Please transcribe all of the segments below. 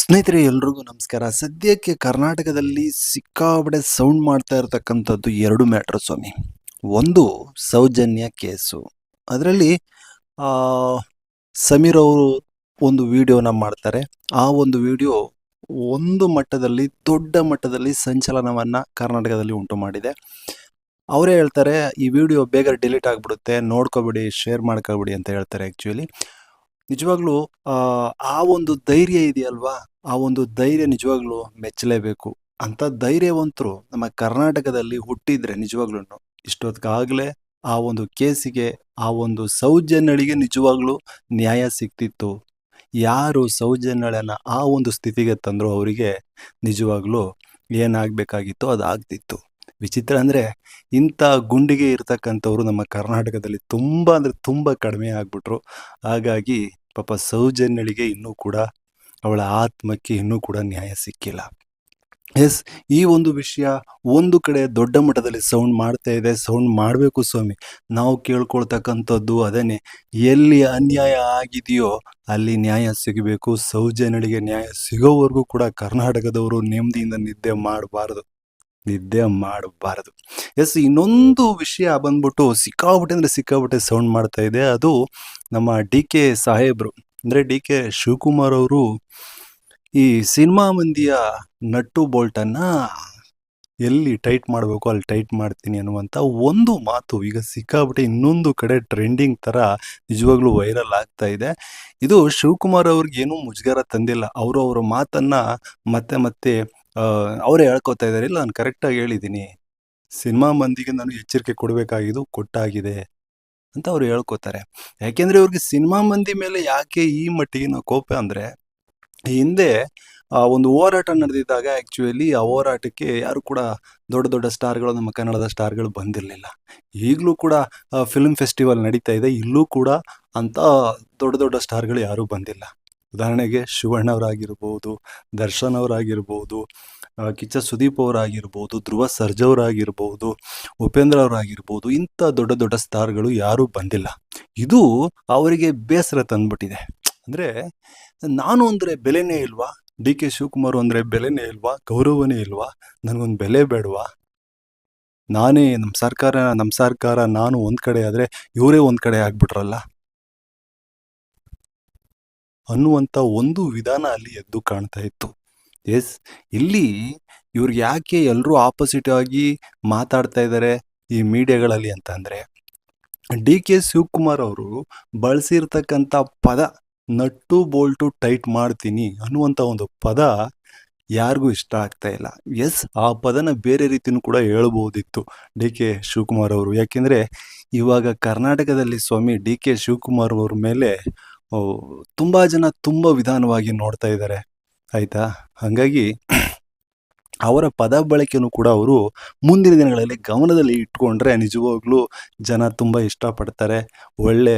ಸ್ನೇಹಿತರೆ, ಎಲ್ರಿಗೂ ನಮಸ್ಕಾರ. ಸದ್ಯಕ್ಕೆ ಕರ್ನಾಟಕದಲ್ಲಿ ಸಿಕ್ಕಾಬಡೆ ಸೌಂಡ್ ಮಾಡ್ತಾ ಇರತಕ್ಕಂಥದ್ದು ಎರಡು ಮ್ಯಾಟ್ರ್ ಸ್ವಾಮಿ. ಒಂದು ಸೌಜನ್ಯ ಕೇಸು. ಅದರಲ್ಲಿ ಸಮೀರ್ ಅವರು ಒಂದು ವಿಡಿಯೋನ ಮಾಡ್ತಾರೆ. ಆ ಒಂದು ವಿಡಿಯೋ ಒಂದು ಮಟ್ಟದಲ್ಲಿ, ದೊಡ್ಡ ಮಟ್ಟದಲ್ಲಿ ಸಂಚಲನವನ್ನ ಕರ್ನಾಟಕದಲ್ಲಿ ಉಂಟು ಮಾಡಿದೆ. ಅವರೇ ಹೇಳ್ತಾರೆ, ಈ ವಿಡಿಯೋ ಬೇಗ ಡಿಲೀಟ್ ಆಗಿಬಿಡುತ್ತೆ. ನೋಡ್ಕೊಬಿಡಿ ಶೇರ್ ಮಾಡ್ಕೊಬಿಡಿ ಅಂತ ಹೇಳ್ತಾರೆ ಆ್ಯಕ್ಚುಲಿ ನಿಜವಾಗ್ಲೂ, ಆ ಒಂದು ಧೈರ್ಯ ಇದೆಯಲ್ವಾ? ಆ ಒಂದು ಧೈರ್ಯ ನಿಜವಾಗ್ಲೂ ಮೆಚ್ಚಲೇಬೇಕು. ಅಂತ ಧೈರ್ಯವಂತರು ನಮ್ಮ ಕರ್ನಾಟಕದಲ್ಲಿ ಹುಟ್ಟಿದ್ರೆ ನಿಜವಾಗ್ಲೂ ಇಷ್ಟೊತ್ತಿಗಾಗಲೇ ಆ ಒಂದು ಕೇಸಿಗೆ, ಆ ಒಂದು ಸೌಜನ್ಯಳಿಗೆ ನಿಜವಾಗ್ಲೂ ನ್ಯಾಯ ಸಿಕ್ತಿತ್ತು. ಯಾರು ಸೌಜನ್ಯಳನ್ನ ಆ ಒಂದು ಸ್ಥಿತಿಗೆ ತಂದ್ರು ಅವರಿಗೆ ನಿಜವಾಗ್ಲೂ ಏನಾಗಬೇಕಾಗಿತ್ತು ಅದು ಆಗ್ತಿತ್ತು ವಿಚಿತ್ರ ಅಂದರೆ, ಇಂಥ ಗುಂಡಿಗೆ ಇರ್ತಕ್ಕಂಥವ್ರು ನಮ್ಮ ಕರ್ನಾಟಕದಲ್ಲಿ ತುಂಬ ಅಂದರೆ ತುಂಬ ಕಡಿಮೆ ಆಗ್ಬಿಟ್ರು. ಹಾಗಾಗಿ ಪಾಪ ಸೌಜನ್ಯಳಿಗೆ ಇನ್ನೂ ಕೂಡ ಅವಳ ಆತ್ಮಕ್ಕೆ ಇನ್ನೂ ಕೂಡ ನ್ಯಾಯ ಸಿಕ್ಕಿಲ್ಲ. ಎಸ್, ಈ ಒಂದು ವಿಷಯ ಒಂದು ಕಡೆ ದೊಡ್ಡ ಮಟ್ಟದಲ್ಲಿ ಸೌಂಡ್ ಮಾಡ್ತಾ ಇದೆ ಸೌಂಡ್ ಮಾಡಬೇಕು ಸ್ವಾಮಿ. ನಾವು ಕೇಳ್ಕೊಳ್ತಕ್ಕಂಥದ್ದು ಅದನ್ನೇ ಎಲ್ಲಿ ಅನ್ಯಾಯ ಆಗಿದೆಯೋ ಅಲ್ಲಿ ನ್ಯಾಯ ಸಿಗಬೇಕು, ಸೌಜನ್ಯಳಿಗೆ ನ್ಯಾಯ ಸಿಗೋವರೆಗೂ ಕೂಡ ಕರ್ನಾಟಕದವರು ನೆಮ್ಮದಿಯಿಂದ ನಿದ್ದೆ ಮಾಡಬಾರದು. ನಿದ್ದೆ ಮಾಡಬಾರದು. ಎಸ್ ಇನ್ನೊಂದು ವಿಷಯ ಬಂದ್ಬಿಟ್ಟು ಸಿಕ್ಕಾಬಿಟ್ಟೆ ಅಂದರೆ ಸಿಕ್ಕಾಬಿಟ್ಟೆ ಸೌಂಡ್ ಮಾಡ್ತಾ ಇದೆ. ಅದು ನಮ್ಮ ಡಿ ಕೆ ಸಾಹೇಬ್ರು, ಅಂದರೆ ಡಿ ಕೆ ಶಿವಕುಮಾರ್ ಅವರು ಈ ಸಿನಿಮಾ ಮಂದಿಯ ನಟ್ಟು ಬೋಲ್ಟನ್ನು ಎಲ್ಲಿ ಟೈಟ್ ಮಾಡಬೇಕು, ಅಲ್ಲಿ ಟೈಟ್ ಮಾಡ್ತೀನಿ ಅನ್ನುವಂಥ ಒಂದು ಮಾತು ಈಗ ಸಿಕ್ಕಾಬಿಟ್ಟೆ ಇನ್ನೊಂದು ಕಡೆ ಟ್ರೆಂಡಿಂಗ್ ಥರ ನಿಜವಾಗ್ಲೂ ವೈರಲ್ ಆಗ್ತಾ ಇದೆ. ಇದು ಶಿವಕುಮಾರ್ ಅವ್ರಿಗೆ ಏನೂ ಮುಜುಗರ ತಂದಿಲ್ಲ. ಅವರು ಅವರ ಮಾತನ್ನು ಮತ್ತೆ ಮತ್ತೆ ಅವರೇ ಹೇಳ್ಕೊತಾ ಇದ್ದಾರೆ ಇಲ್ಲ ನಾನು ಕರೆಕ್ಟಾಗಿ ಹೇಳಿದ್ದೀನಿ ಸಿನಿಮಾ ಮಂದಿಗೆ ನಾನು ಎಚ್ಚರಿಕೆ ಕೊಡಬೇಕಾಗಿದ್ದು ಕೊಟ್ಟಾಗಿದೆ ಅಂತ ಅವ್ರು ಹೇಳ್ಕೊತಾರೆ. ಯಾಕೆಂದ್ರೆ ಇವ್ರಿಗೆ ಸಿನಿಮಾ ಮಂದಿ ಮೇಲೆ ಯಾಕೆ ಈ ಮಟ್ಟಿಗೆ ನಾವು ಕೋಪ ಅಂದ್ರೆ ಹಿಂದೆ ಒಂದು ಹೋರಾಟ ನಡೆದಿದ್ದಾಗ ಆ್ಯಕ್ಚುಲಿ ಆ ಹೋರಾಟಕ್ಕೆ ಯಾರು ಕೂಡ ದೊಡ್ಡ ದೊಡ್ಡ ಸ್ಟಾರ್ಗಳು ನಮ್ಮ ಕನ್ನಡದ ಸ್ಟಾರ್ಗಳು ಬಂದಿರಲಿಲ್ಲ. ಈಗಲೂ ಕೂಡ ಫಿಲ್ಮ್ ಫೆಸ್ಟಿವಲ್ ನಡೀತಾ ಇದೆ, ಇಲ್ಲೂ ಕೂಡ ಅಂತ ದೊಡ್ಡ ದೊಡ್ಡ ಸ್ಟಾರ್ಗಳು ಯಾರೂ ಬಂದಿಲ್ಲ. ಉದಾಹರಣೆಗೆ ಶಿವಣ್ಣವರಾಗಿರ್ಬೋದು ದರ್ಶನ್ ಅವರಾಗಿರ್ಬೋದು ಕಿಚ್ಚ ಸುದೀಪ್ ಅವರಾಗಿರ್ಬೋದು, ಧ್ರುವ ಸರ್ಜವರಾಗಿರ್ಬೋದು, ಉಪೇಂದ್ರ ಅವರಾಗಿರ್ಬೋದು, ಇಂಥ ದೊಡ್ಡ ದೊಡ್ಡ ಸ್ಟಾರ್ಗಳು ಯಾರೂ ಬಂದಿಲ್ಲ. ಇದು ಅವರಿಗೆ ಬೇಸರ ತಂದ್ಬಿಟ್ಟಿದೆ. ಅಂದರೆ ನಾನು ಅಂದರೆ ಬೆಲೆನೇ ಇಲ್ವಾ? ಡಿ ಕೆ ಶಿವಕುಮಾರ್ ಅಂದರೆ ಬೆಲೆನೇ ಇಲ್ವಾ? ಗೌರವನೇ ಇಲ್ವಾ? ನನಗೊಂದು ಬೆಲೆ ಬೇಡವಾ? ನಾನೇ ನಮ್ಮ ಸರ್ಕಾರ ನಮ್ಮ ಸರ್ಕಾರ, ನಾನು ಒಂದು ಕಡೆ ಆದರೆ ಇವರೇ ಒಂದು ಕಡೆ ಆಗ್ಬಿಟ್ರಲ್ಲ? ಅನ್ನುವಂಥ ಒಂದು ವಿಧಾನ ಅಲ್ಲಿ ಎದ್ದು ಕಾಣ್ತಾ ಇತ್ತು. ಎಸ್, ಇಲ್ಲಿ ಇವ್ರು ಯಾಕೆ ಎಲ್ಲರೂ ಆಪೋಸಿಟ್ ಆಗಿ ಮಾತಾಡ್ತಾ ಇದ್ದಾರೆ ಈ ಮೀಡಿಯಾಗಳಲ್ಲಿ ಅಂತ ಅಂದ್ರೆ, ಡಿ ಕೆ ಶಿವಕುಮಾರ್ ಅವರು ಬಳಸಿರ್ತಕ್ಕಂಥ ಪದ ನಟ್ಟು ಬೋಲ್ಟು ಟೈಟ್ ಮಾಡ್ತೀನಿ ಅನ್ನುವಂಥ ಒಂದು ಪದ ಯಾರಿಗೂ ಇಷ್ಟ ಆಗ್ತಾ ಇಲ್ಲ. ಎಸ್, ಆ ಪದನ ಬೇರೆ ರೀತಿಯೂ ಕೂಡ ಹೇಳ್ಬೋದಿತ್ತು ಡಿ ಕೆ ಶಿವಕುಮಾರ್ ಅವರು. ಯಾಕೆಂದರೆ ಇವಾಗ ಕರ್ನಾಟಕದಲ್ಲಿ ಸ್ವಾಮಿ ಡಿ ಕೆ ಶಿವಕುಮಾರ್ ಅವ್ರ ಮೇಲೆ ತುಂಬಾ ಜನ ತುಂಬಾ ವಿಧಾನವಾಗಿ ನೋಡ್ತಾ ಇದ್ದಾರೆ ಆಯಿತಾ? ಹಾಗಾಗಿ ಅವರ ಪದ ಬಳಕೆಯೂ ಕೂಡ ಅವರು ಮುಂದಿನ ದಿನಗಳಲ್ಲಿ ಗಮನದಲ್ಲಿ ಇಟ್ಕೊಂಡ್ರೆ ನಿಜವಾಗ್ಲೂ ಜನ ತುಂಬಾ ಇಷ್ಟಪಡ್ತಾರೆ. ಒಳ್ಳೆ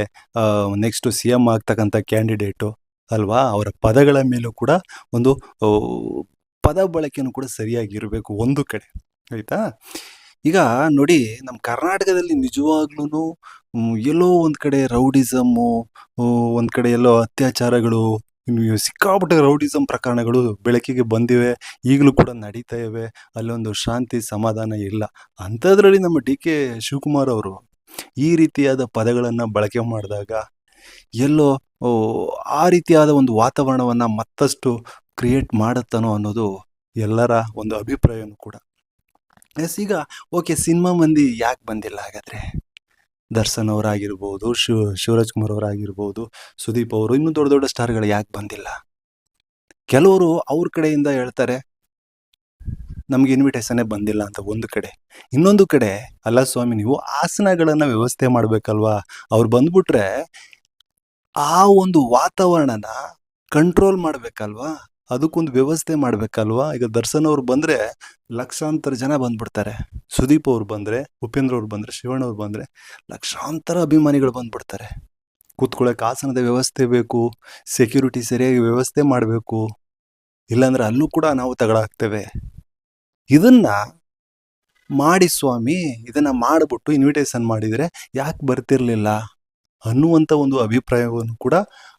ನೆಕ್ಸ್ಟ್ ಸಿ ಎಂ ಆಗ್ತಕ್ಕಂಥ ಕ್ಯಾಂಡಿಡೇಟು ಅಲ್ವಾ? ಅವರ ಪದಗಳ ಮೇಲೂ ಕೂಡ ಒಂದು ಪದ ಬಳಕೆಯೂ ಕೂಡ ಸರಿಯಾಗಿರಬೇಕು ಒಂದು ಕಡೆ. ಆಯ್ತಾ? ಈಗ ನೋಡಿ ನಮ್ಮ ಕರ್ನಾಟಕದಲ್ಲಿ ನಿಜವಾಗ್ಲೂ ಎಲ್ಲೋ ಒಂದು ಕಡೆ ರೌಡಿಸಮ್ಮು ಒಂದು ಕಡೆ ಎಲ್ಲೋ ಅತ್ಯಾಚಾರಗಳು ಸಿಕ್ಕಾಪಟ್ಟೆ ರೌಡಿಸಮ್ ಪ್ರಕರಣಗಳು ಬೆಳಕಿಗೆ ಬಂದಿವೆ, ಈಗಲೂ ಕೂಡ ನಡೀತಾ ಇವೆ, ಅಲ್ಲೊಂದು ಶಾಂತಿ ಸಮಾಧಾನ ಇಲ್ಲ. ಅಂಥದ್ರಲ್ಲಿ ನಮ್ಮ ಡಿ ಕೆ ಶಿವಕುಮಾರ್ ಅವರು ಈ ರೀತಿಯಾದ ಪದಗಳನ್ನು ಬಳಕೆ ಮಾಡಿದಾಗ, ಎಲ್ಲೋ ಆ ರೀತಿಯಾದ ಒಂದು ವಾತಾವರಣವನ್ನು ಮತ್ತಷ್ಟು ಕ್ರಿಯೇಟ್ ಮಾಡುತ್ತಾನೋ ಅನ್ನೋದು ಎಲ್ಲರ ಒಂದು ಅಭಿಪ್ರಾಯವೂ ಕೂಡ. ಎಸ್, ಈಗ ಓಕೆ, ಸಿನಿಮಾ ಮಂದಿ ಯಾಕೆ ಬಂದಿಲ್ಲ ಹಾಗಾದ್ರೆ? ದರ್ಶನ್ ಅವರಾಗಿರ್ಬೋದು ಶಿವ ಶಿವರಾಜ್ ಕುಮಾರ್ ಅವರಾಗಿರ್ಬೋದು, ಸುದೀಪ್ ಅವರು, ಇನ್ನೂ ದೊಡ್ಡ ದೊಡ್ಡ ಸ್ಟಾರ್ಗಳು ಯಾಕೆ ಬಂದಿಲ್ಲ? ಕೆಲವರು ಅವ್ರ ಕಡೆಯಿಂದ ಹೇಳ್ತಾರೆ, ನಮ್ಗೆ ಇನ್ವಿಟೇಷನ್ನೇ ಬಂದಿಲ್ಲ ಅಂತ ಒಂದು ಕಡೆ. ಇನ್ನೊಂದು ಕಡೆ ಅಲ್ಲ ಸ್ವಾಮಿ ನೀವು ಆಸನಗಳನ್ನು ವ್ಯವಸ್ಥೆ ಮಾಡಬೇಕಲ್ವಾ? ಅವ್ರು ಬಂದ್ಬಿಟ್ರೆ ಆ ಒಂದು ವಾತಾವರಣನ ಕಂಟ್ರೋಲ್ ಮಾಡ್ಬೇಕಲ್ವಾ? ಅದಕ್ಕೊಂದು ವ್ಯವಸ್ಥೆ ಮಾಡಬೇಕಲ್ವಾ? ಈಗ ದರ್ಶನ್ ಅವ್ರು ಬಂದ್ರೆ ಲಕ್ಷಾಂತರ ಜನ ಬಂದ್ಬಿಡ್ತಾರೆ. ಸುದೀಪ್ ಅವ್ರು ಬಂದ್ರೆ, ಉಪೇಂದ್ರ ಅವ್ರು ಬಂದ್ರೆ, ಶಿವಣ್ಣ ಅವ್ರು ಬಂದ್ರೆ ಲಕ್ಷಾಂತರ ಅಭಿಮಾನಿಗಳು ಬಂದ್ಬಿಡ್ತಾರೆ. ಕೂತ್ಕೊಳ್ಳೋಕೆ ಆಸನದ ವ್ಯವಸ್ಥೆ ಬೇಕು ಸೆಕ್ಯೂರಿಟಿ ಸರಿಯಾಗಿ ವ್ಯವಸ್ಥೆ ಮಾಡಬೇಕು. ಇಲ್ಲಾಂದ್ರೆ ಅಲ್ಲೂ ಕೂಡ ನಾವು ತಗಳಾಗ್ತೇವೆ. ಇದನ್ನ ಮಾಡಿ ಸ್ವಾಮಿ, ಇದನ್ನ ಮಾಡಿಬಿಟ್ಟು ಇನ್ವಿಟೇಷನ್ ಮಾಡಿದರೆ ಯಾಕೆ ಬರ್ತಿರ್ಲಿಲ್ಲ ಅನ್ನುವಂಥ ಒಂದು ಅಭಿಪ್ರಾಯವನ್ನು ಕೂಡ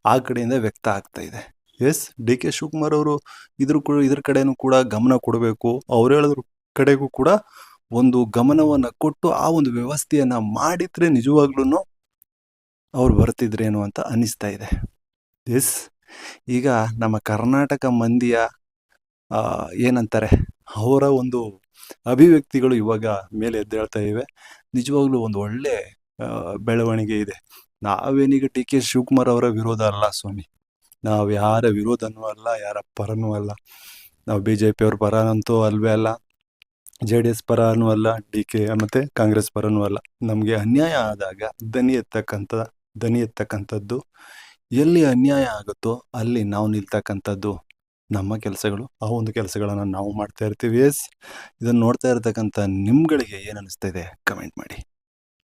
ಆ ಕಡೆಯಿಂದ ವ್ಯಕ್ತ ಆಗ್ತಾ ಇದೆ. ಎಸ್ ಡಿ ಕೆ ಶಿವಕುಮಾರ್ ಅವರು ಇದ್ರ ಇದ್ರ ಕಡೆನೂ ಕೂಡ ಗಮನ ಕೊಡಬೇಕು. ಅವ್ರು ಹೇಳಿದ್ರು ಕಡೆಗೂ ಕೂಡ ಒಂದು ಗಮನವನ್ನ ಕೊಟ್ಟು ಆ ಒಂದು ವ್ಯವಸ್ಥೆಯನ್ನ ಮಾಡಿದ್ರೆ ನಿಜವಾಗ್ಲೂ ಅವ್ರು ಬರ್ತಿದ್ರೇನು ಅಂತ ಅನಿಸ್ತಾ ಇದೆ. ಎಸ್ ಈಗ ನಮ್ಮ ಕರ್ನಾಟಕ ಮಂದಿಯ ಏನಂತಾರೆ, ಅವರ ಒಂದು ಅಭಿವ್ಯಕ್ತಿಗಳು ಇವಾಗ ಮೇಲೆ ಎದ್ದೇಳ್ತಾ ಇವೆ. ನಿಜವಾಗ್ಲೂ ಒಂದು ಒಳ್ಳೆ ಬೆಳವಣಿಗೆ ಇದೆ. ನಾವೇನೀಗ ಟಿ ಕೆ ಶಿವಕುಮಾರ್ ಅವರ ವಿರೋಧ ಅಲ್ಲ ಸ್ವಾಮಿ. ನಾವು ಯಾರ ವಿರೋಧನೂ ಅಲ್ಲ, ಯಾರ ಪರನೂ ಅಲ್ಲ. ನಾವು ಬಿ ಜೆ ಪಿಯವ್ರ ಪರ ಅಂತೂ ಅಲ್ವೇ ಅಲ್ಲ. ಜೆ ಡಿ ಎಸ್ ಪರನೂ ಅಲ್ಲ ಡಿ ಕೆ ಮತ್ತು ಕಾಂಗ್ರೆಸ್ ಪರನೂ ಅಲ್ಲ. ನಮಗೆ ಅನ್ಯಾಯ ಆದಾಗ ದನಿ ಎತ್ತಕ್ಕಂಥ, ದನಿ ಎತ್ತಕ್ಕಂಥದ್ದು ಎಲ್ಲಿ ಅನ್ಯಾಯ ಆಗುತ್ತೋ ಅಲ್ಲಿ ನಾವು ನಿಲ್ತಕ್ಕಂಥದ್ದು ನಮ್ಮ ಕೆಲಸಗಳು. ಆ ಒಂದು ಕೆಲಸಗಳನ್ನು ನಾವು ಮಾಡ್ತಾ ಇರ್ತೀವಿ. ಎಸ್ ಇದನ್ನು ನೋಡ್ತಾ ಇರ್ತಕ್ಕಂಥ ನಿಮ್ಗಳಿಗೆ ಏನು ಅನಿಸ್ತಾ ಇದೆ? ಕಮೆಂಟ್ ಮಾಡಿ.